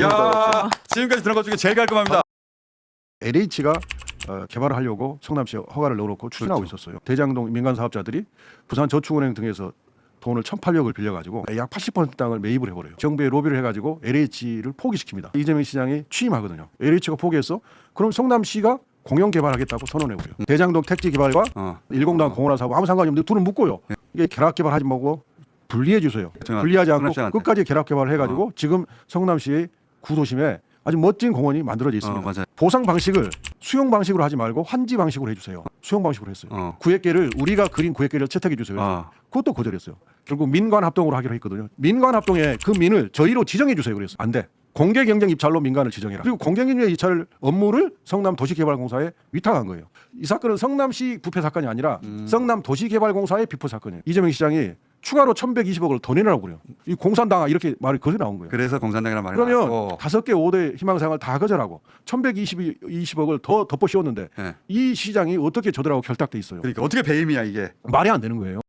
이야 지금까지 들은 것 중에 제일 깔끔합니다. LH가 어, 개발을 하려고 성남시에 허가를 넣어놓고 추진하고 그렇죠. 있었어요. 대장동 민간 사업자들이 부산저축은행 등에서 돈을 1,800을 빌려가지고 약 80% 땅을 매입을 해버려요. 정부에 로비를 해가지고 LH를 포기시킵니다. 이재명 시장이 취임하거든요. LH가 포기했어? 그럼 성남시가 공영 개발하겠다고 선언해버려요. 대장동 택지 개발과 어. 일공당 공원화 사업 아무 상관이 없는데 둘은 묶고요. 이게 결합 개발하지 말고 분리해 주세요. 분리하지 않고. 끝까지 결합 개발을 해가지고 지금 성남시의 구도심에 아주 멋진 공원이 만들어져 있습니다. 어, 맞아요. 보상 방식을 수용 방식으로 하지 말고 환지 방식으로 해주세요. 수용 방식으로 했어요. 어. 구획계를 우리가 그린 구획계를 채택해 주세요. 어. 그것도 거절했어요. 결국 민관 합동으로 하기로 했거든요. 민관 합동에 그 민을 저희로 지정해 주세요. 그랬어요. 안 돼. 공개 경쟁 입찰로 민간을 지정해라. 그리고 공개 경쟁 입찰 업무를 성남 도시개발공사에 위탁한 거예요. 이 사건은 성남시 부패 사건이 아니라 음. 성남 도시개발공사의 비포 사건이에요. 이재명 시장이 추가로 1,120억을 더 내라고 그래요. 이 공산당아 이렇게 말이 거기 나온 거예요. 그래서 공산당이라는 말이 그러면 나왔고. 다섯 개 5대 희망사항을 다 거절하고 1,120억을 더 덮어 씌웠는데 예. 이 시장이 어떻게 저들하고 결탁돼 있어요? 그러니까 어떻게 배임이야 이게. 말이 안 되는 거예요.